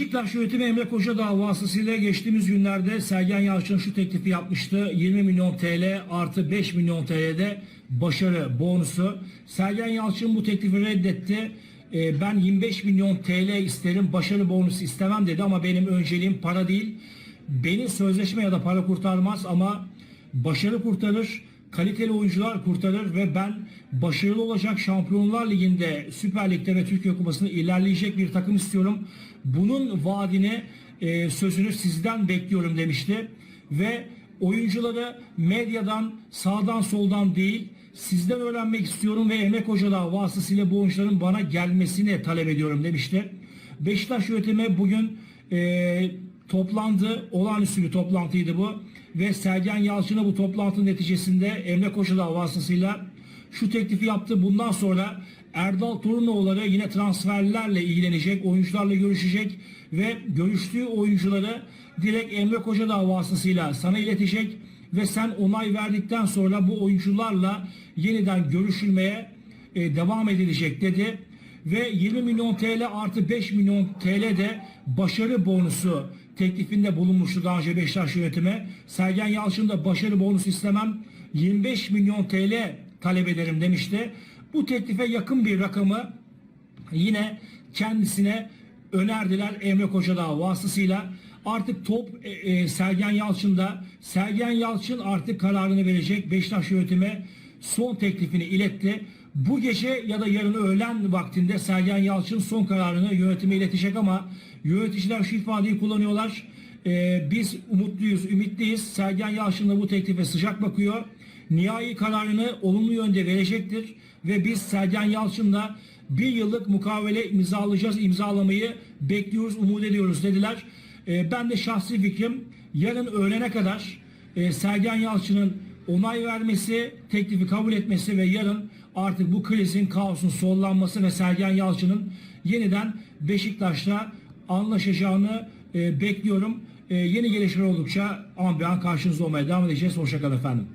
Beşiktaş yönetimi Emre Koca davasıyla geçtiğimiz günlerde Sergen Yalçın şu teklifi yapmıştı. 20 milyon TL artı 5 milyon TL'de başarı bonusu. Sergen Yalçın bu teklifi reddetti. Ee, ben 25 milyon TL isterim, başarı bonusu istemem dedi ama benim önceliğim para değil. Beni sözleşme ya da para kurtarmaz ama başarı kurtarır, kaliteli oyuncular kurtarır ve ben başarılı olacak Şampiyonlar Ligi'nde, Süper Lig'de ve Türkiye Kupası'nda ilerleyecek bir takım istiyorum. Bunun vaadini, e, sözünü sizden bekliyorum demişti. Ve oyuncuları medyadan, sağdan soldan değil, sizden öğrenmek istiyorum ve Emek Hoca'da vasıtasıyla bu oyuncuların bana gelmesini talep ediyorum demişti. Beşiktaş yönetimi bugün e, toplandı. Olağanüstü bir toplantıydı bu. Ve Sergen Yalçın'a bu toplantının neticesinde Emre Koşadağ vasıtasıyla şu teklifi yaptı. Bundan sonra Erdal Torunoğulları yine transferlerle ilgilenecek, oyuncularla görüşecek ve görüştüğü oyuncuları direkt Emre Koşadağ vasıtasıyla sana iletecek ve sen onay verdikten sonra bu oyuncularla yeniden görüşülmeye e, devam edilecek dedi ve 20 milyon TL artı 5 milyon TL de başarı bonusu teklifinde bulunmuştu daha önce Beşiktaş yönetimi. Sergen Yalçın da başarı bonusu istemem 25 milyon TL talep ederim demişti. Bu teklife yakın bir rakamı yine kendisine önerdiler Emre Koçadağ vasıtasıyla. Artık top e, e, Sergen Yalçın'da. Sergen Yalçın artık kararını verecek. Beşiktaş yönetime son teklifini iletti. Bu gece ya da yarın öğlen vaktinde Sergen Yalçın son kararını yönetime iletecek ama yöneticiler şu ifadeyi kullanıyorlar. E, biz umutluyuz, ümitliyiz. Sergen Yalçın da bu teklife sıcak bakıyor. Nihai kararını olumlu yönde verecektir ve biz Sergen Yalçın'la bir yıllık mukavele imzalayacağız, imzalamayı bekliyoruz, umut ediyoruz dediler. E, ben de şahsi fikrim yarın öğlene kadar e, Sergen Yalçın'ın onay vermesi, teklifi kabul etmesi ve yarın artık bu krizin, kaosun sollanması ve Sergen Yalçın'ın yeniden Beşiktaş'ta anlaşacağını e, bekliyorum. E, yeni gelişmeler oldukça an be an karşınızda olmaya devam edeceğiz. Hoşçakalın efendim.